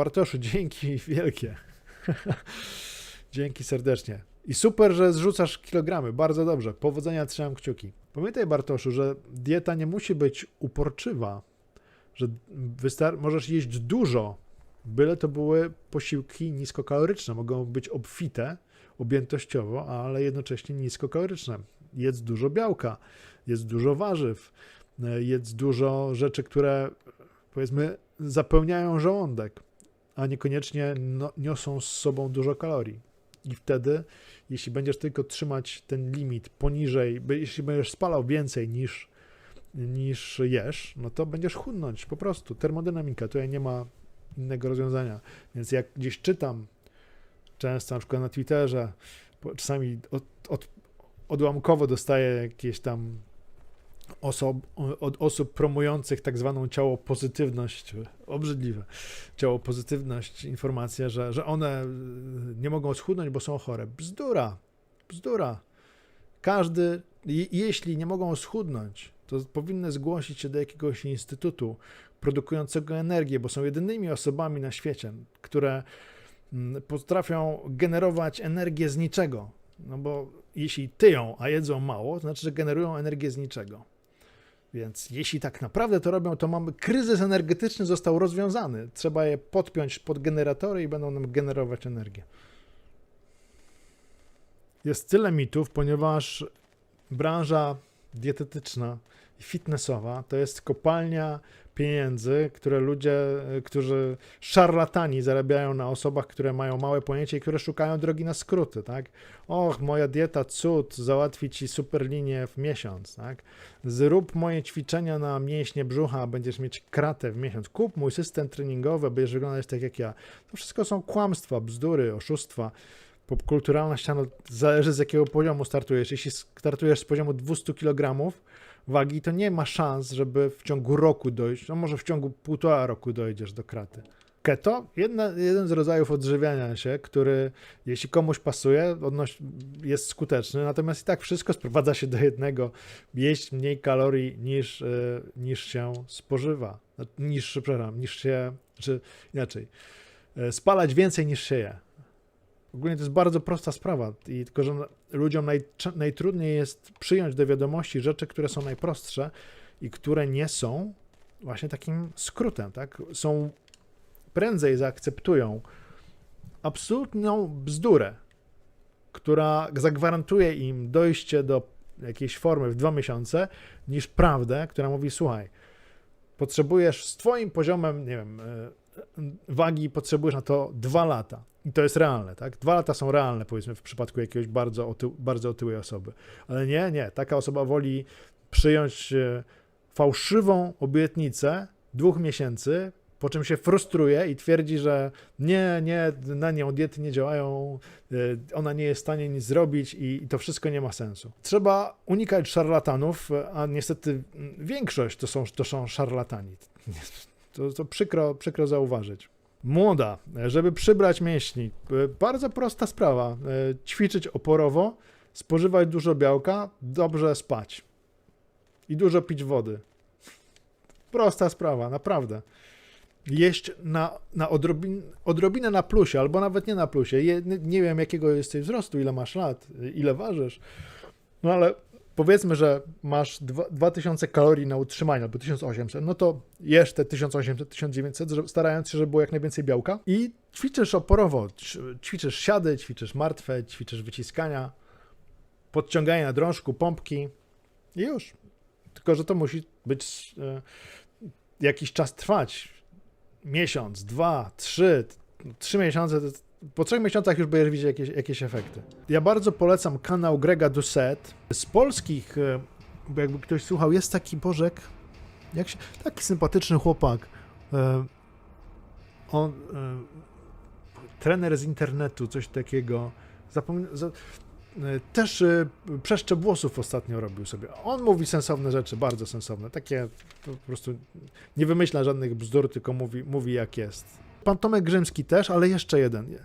Bartoszu, dzięki wielkie. dzięki serdecznie. I super, że zrzucasz kilogramy. Bardzo dobrze. Powodzenia, trzymam kciuki. Pamiętaj, Bartoszu, że dieta nie musi być uporczywa, że możesz jeść dużo, byle to były posiłki niskokaloryczne. Mogą być obfite objętościowo, ale jednocześnie niskokaloryczne. Jedz dużo białka, jedz dużo warzyw, e, jedz dużo rzeczy, które powiedzmy zapełniają żołądek, a niekoniecznie no, niosą z sobą dużo kalorii. I wtedy, jeśli będziesz tylko trzymać ten limit poniżej, jeśli będziesz spalał więcej niż, niż jesz, no to będziesz chudnąć po prostu. Termodynamika, tutaj nie ma innego rozwiązania. Więc jak gdzieś czytam, często na przykład na Twitterze, czasami od, od, odłamkowo dostaję jakieś tam osob, od osób promujących tak zwaną ciało pozytywność, obrzydliwe, ciało pozytywność, informacja, że, że one y, nie mogą schudnąć, bo są chore. Bzdura, bzdura. Każdy, je- jeśli nie mogą schudnąć, to powinny zgłosić się do jakiegoś instytutu produkującego energię, bo są jedynymi osobami na świecie, które mm, potrafią generować energię z niczego. No bo jeśli tyją, a jedzą mało, to znaczy, że generują energię z niczego. Więc jeśli tak naprawdę to robią, to mamy kryzys energetyczny został rozwiązany. Trzeba je podpiąć pod generatory i będą nam generować energię. Jest tyle mitów, ponieważ branża dietetyczna i fitnessowa to jest kopalnia pieniędzy, które ludzie, y, którzy szarlatani zarabiają na osobach, które mają małe pojęcie i które szukają drogi na skróty, tak? Och, moja dieta cud, załatwi ci super linię w miesiąc, tak? Zrób moje ćwiczenia na mięśnie brzucha, będziesz mieć kratę w miesiąc. Kup mój system treningowy, będziesz wyglądać tak jak ja. To wszystko są kłamstwa, bzdury, oszustwa. Popkulturalna ściana zależy z jakiego poziomu startujesz. Jeśli startujesz z poziomu 200 kg wagi, to nie ma szans, żeby w ciągu roku dojść, no może w ciągu półtora roku dojdziesz do kraty. Keto, jedna, jeden z rodzajów odżywiania się, który jeśli komuś pasuje, odnoś, jest skuteczny, natomiast i tak wszystko sprowadza się do jednego, jeść mniej kalorii niż, y, niż się spożywa, niż, przepraszam, niż się, czy inaczej, y, spalać więcej niż się je. Ogólnie to jest bardzo prosta sprawa, i tylko że ludziom naj, najtrudniej jest przyjąć do wiadomości rzeczy, które są najprostsze i które nie są właśnie takim skrótem, tak? Są prędzej zaakceptują absolutną bzdurę, która zagwarantuje im dojście do jakiejś formy w dwa miesiące, niż prawdę, która mówi: Słuchaj, potrzebujesz z Twoim poziomem, nie wiem, e, wagi, potrzebujesz na to dwa lata. I to jest realne, tak? Dwa lata są realne, powiedzmy, w przypadku jakiegoś bardzo, bardzo otyłej osoby. Ale nie, nie. Taka osoba woli przyjąć e, fałszywą obietnicę dwóch miesięcy, po czym się frustruje i twierdzi, że nie, nie, na nią diety nie działają, y, ona nie jest w stanie nic zrobić i, i to wszystko nie ma sensu. Trzeba unikać szarlatanów, a niestety większość to są, to są szarlatani. To, to przykro, przykro zauważyć. Młoda, żeby przybrać mięśni, y, bardzo prosta sprawa. y, Ćwiczyć oporowo, spożywać dużo białka, dobrze spać i dużo pić wody. Prosta sprawa, naprawdę jeść na, na odrobin, odrobinę na plusie, albo nawet nie na plusie. Je, nie wiem, jakiego jesteś wzrostu, ile masz lat, ile ważysz. No ale powiedzmy, że masz dwa- 2000 kalorii na utrzymanie, albo 1800, no to jesz te 1800-1900, żeby- starając się, żeby było jak najwięcej białka i ćwiczysz oporowo. Ćwiczysz siady, ćwiczysz martwe, ćwiczysz wyciskania, podciąganie na drążku, pompki i już. Tylko, że to musi być e, jakiś czas trwać miesiąc, dwa, trzy, trzy miesiące, to po trzech miesiącach już będziesz widzieć jakieś, jakieś efekty. Ja bardzo polecam kanał Grega Doucet. Z polskich, e, jakby ktoś słuchał, jest taki Bożek, jak się, taki sympatyczny chłopak. E, On, e, trener z internetu, coś takiego. Zapomnę, za, też przeszczep włosów ostatnio robił sobie. On mówi sensowne rzeczy, bardzo sensowne. Takie po prostu nie wymyśla żadnych bzdur, tylko mówi, mówi jak jest. Pan Tomek Grzymski też, ale jeszcze jeden.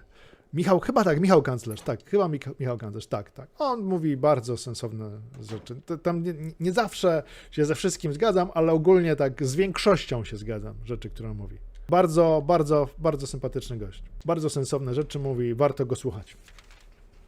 Michał, chyba tak, Michał Kanclerz, tak, chyba Michał, Michał Kanclerz, tak, tak. On mówi bardzo sensowne rzeczy. Tam nie, nie zawsze się ze wszystkim zgadzam, ale ogólnie tak z większością się zgadzam rzeczy, które on mówi. Bardzo, bardzo, bardzo sympatyczny gość. Bardzo sensowne rzeczy mówi, warto go słuchać.